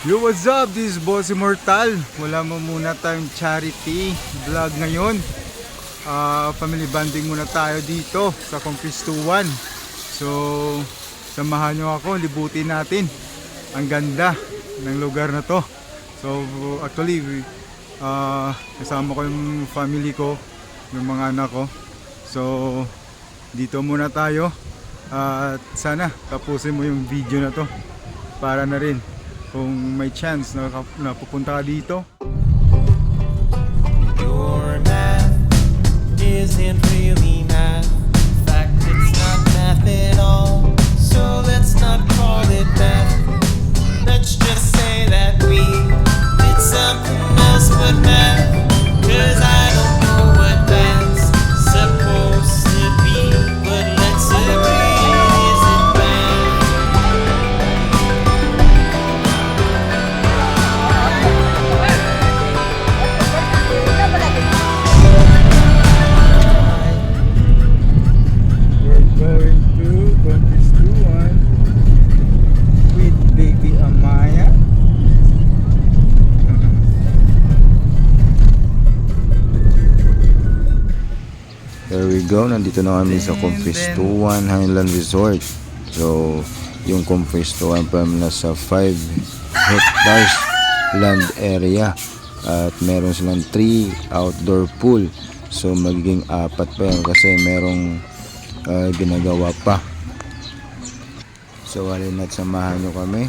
Yo, what's up? This is Boss Immortal. Wala mo muna tayong charity vlog ngayon. Ah, family bonding muna tayo dito sa Conquistuan. So, samahan nyo ako, libutin natin. Ang ganda ng lugar na to. So, actually, ah, kasama ko yung family ko, yung mga anak ko. So, dito muna tayo. At sana tapusin mo yung video na to para na rin kung may chance na, na pupunta ka dito. Your math isn't really math. In fact, it's not math at all. So let's not call it math. Let's just say that we did something else but math. Cause I nandito na kami sa Confestuan Highland Resort. So, yung Confestuan pa nasa 5 hectares land area at meron silang 3 outdoor pool. So, magiging apat pa yun kasi merong uh, ginagawa pa. So, halin at samahan nyo kami.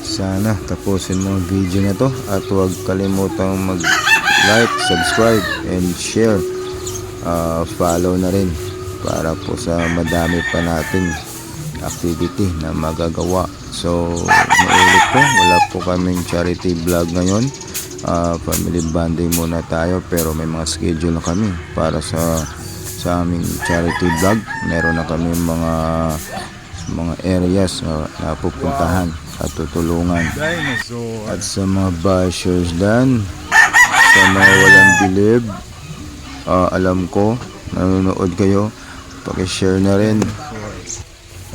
Sana tapusin mo ang video na to at huwag kalimutang mag like, subscribe, and share. Uh, follow na rin para po sa madami pa nating activity na magagawa. So, naulit po, wala po kaming charity vlog ngayon. Uh, family bonding muna tayo pero may mga schedule na kami para sa sa aming charity vlog. Meron na kami mga mga areas na napupuntahan at tutulungan. At sa mga bashers dan, sa mga walang bilib, ah, alam ko, nanonood kayo, pakishare na rin.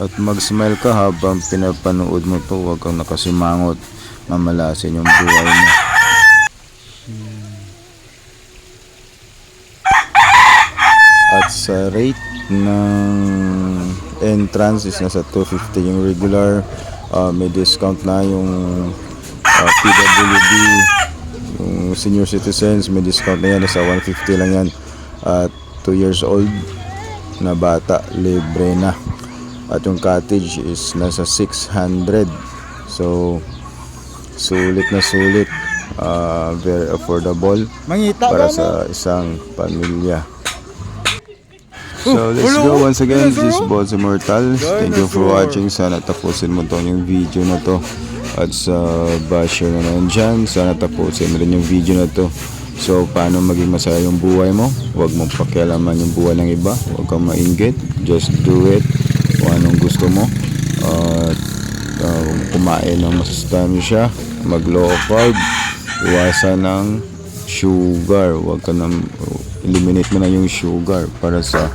At mag-smile ka habang pinapanood mo to, huwag kang nakasimangot, mamalasin yung buhay mo. At sa rate ng entrance is nasa 250 yung regular, ah, may discount na yung ah, PWD, yung senior citizens, may discount na yan, nasa 150 lang yan. At 2 years old na bata, libre na. At yung cottage is nasa 600. So, sulit na sulit. Ah, very affordable Mangita para sa isang pamilya. So let's go once again. This is Boss Immortal. Thank you for watching. Sana tapusin mo tong yung video na to. At sa basher na nandyan, sana tapusin rin yung video na to. So paano maging masaya yung buhay mo? Huwag mong pakialaman yung buhay ng iba. Huwag kang mainggit. Just do it kung anong gusto mo. At uh, kumain ng masustansya. Mag low carb. Iwasan ng sugar. Huwag ka nang eliminate mo na yung sugar para sa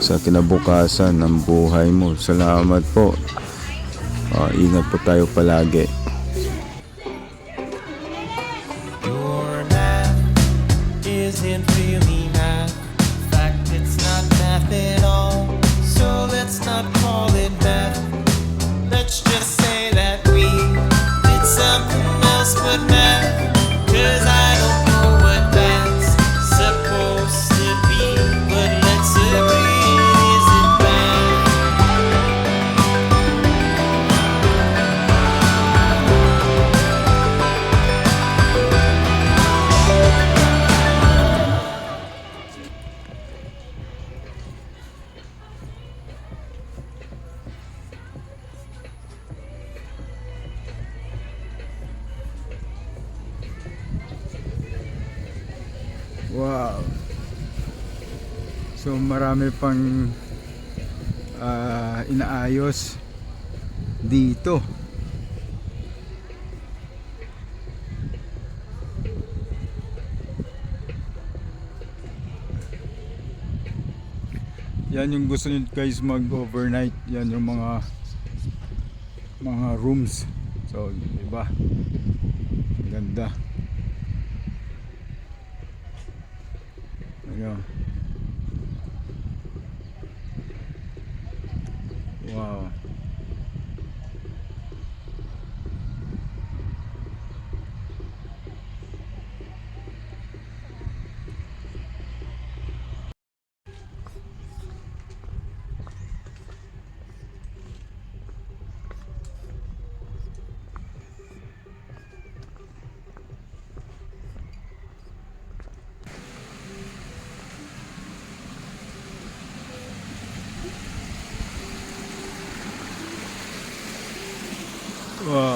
sa kinabukasan ng buhay mo. Salamat po. Ah, ingat po tayo palagi. Marami pang ah, inaayos dito. Yan yung gusto nyo guys mag overnight. Yan yung mga mga rooms. So, iba. Ganda.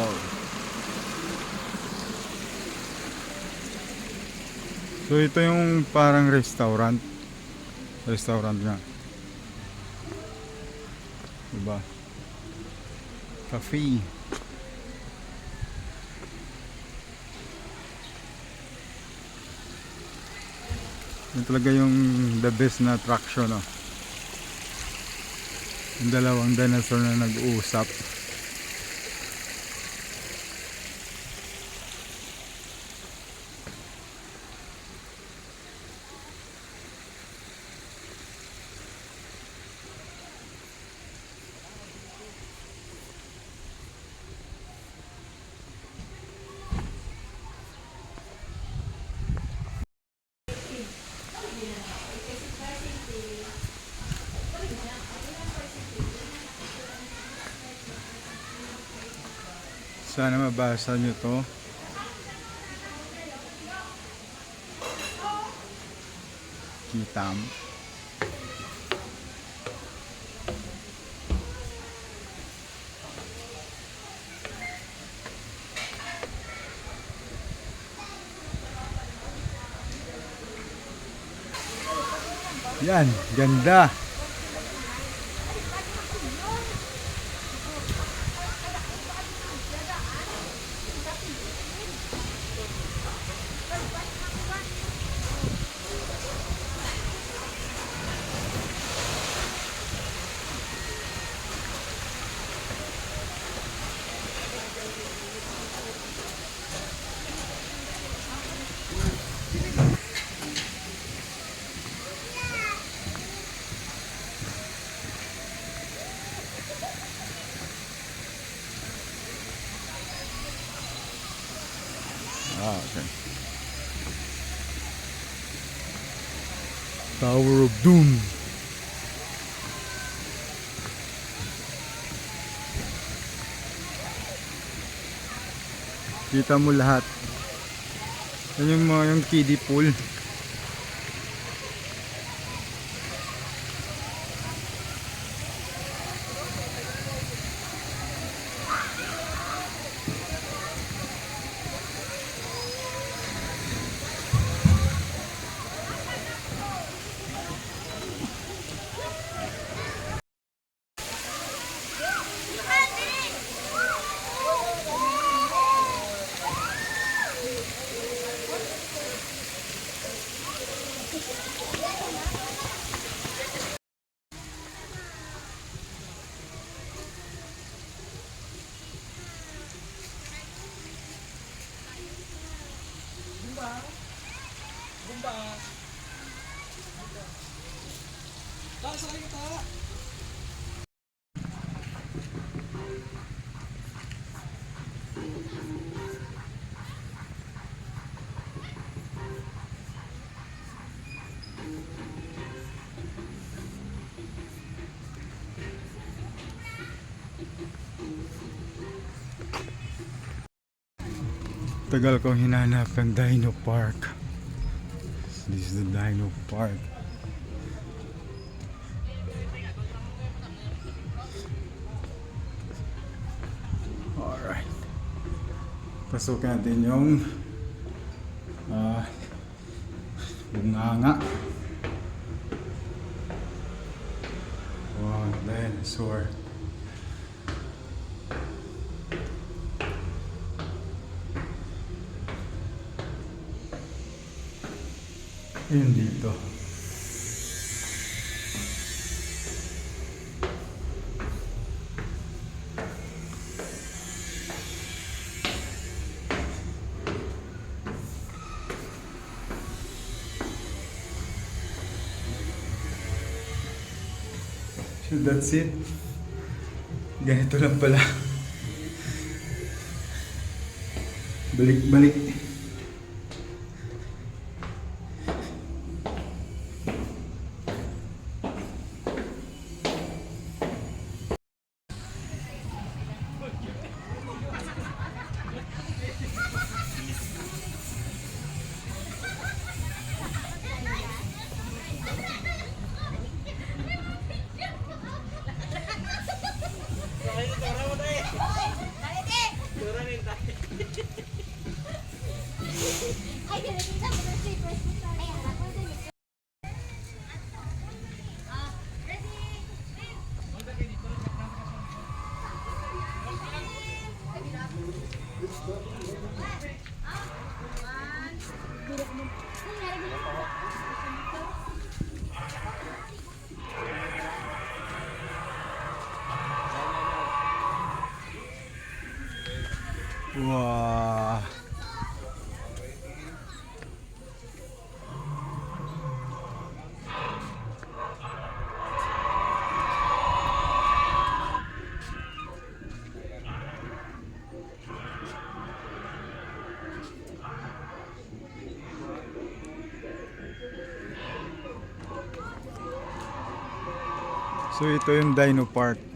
Wow. So ito yung parang restaurant. Restaurant nga. Diba? Cafe. Yun talaga yung the best na attraction, no? Yung dalawang dinosaur na nag-uusap. Sana mabasa nyo to. Kitam. Yan, ganda. Ah, okay. Tower of Doom. Kita mo lahat. Yan yung mga yung kiddie pool. Tagal kong hinanap ang Dino Park. This is the Dino Park. Alright. Pasok natin yung ah bunganga. Wow, dinosaur. Yun dito. So that's it. Ganito lang pala. Balik-balik. So ito yung Dino Park.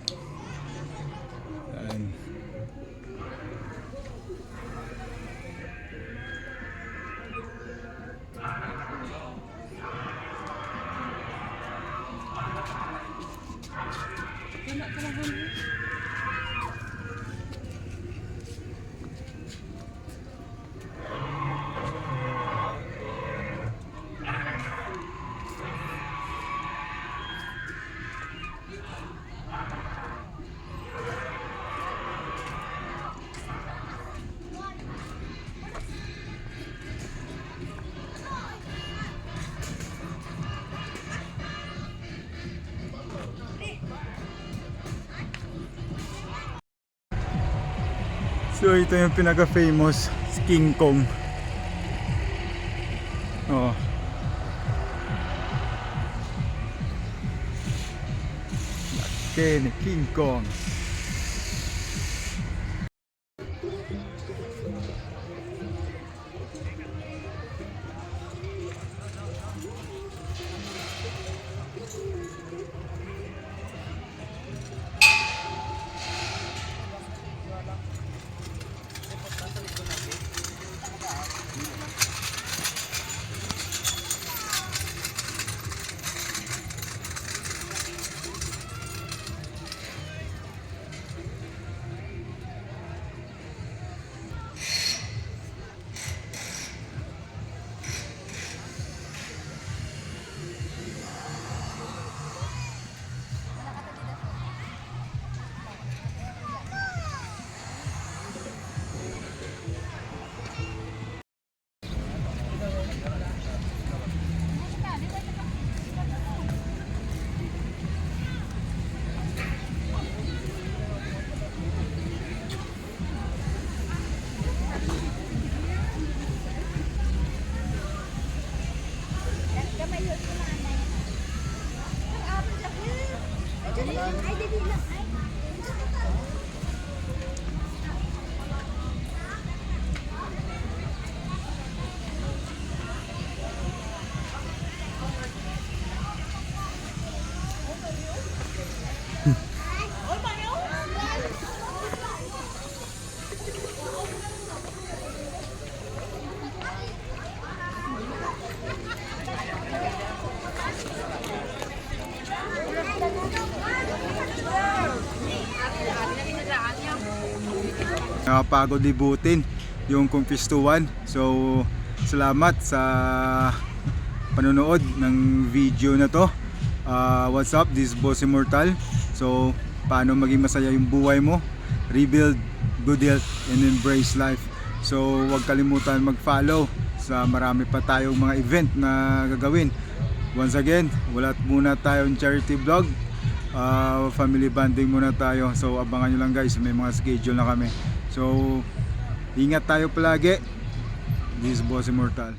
So ito yung pinaka-famous King Kong. Oh. Laki ni King Kong. Nakapagod libutin yung kumpistuan. So, salamat sa panonood ng video na to. Ah, what's up? This is Boss Immortal. So, paano maging masaya yung buhay mo? Rebuild good health and embrace life. So, huwag kalimutan mag-follow sa marami pa tayong mga event na gagawin. Once again, wala muna tayong charity vlog. Ah, family bonding muna tayo. So, abangan nyo lang guys. May mga schedule na kami. So, ingat tayo palagi. This is Boss Immortal.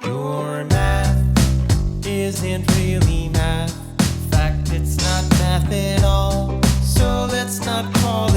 Your math isn't really math. In fact, it's not math at all. So let's not call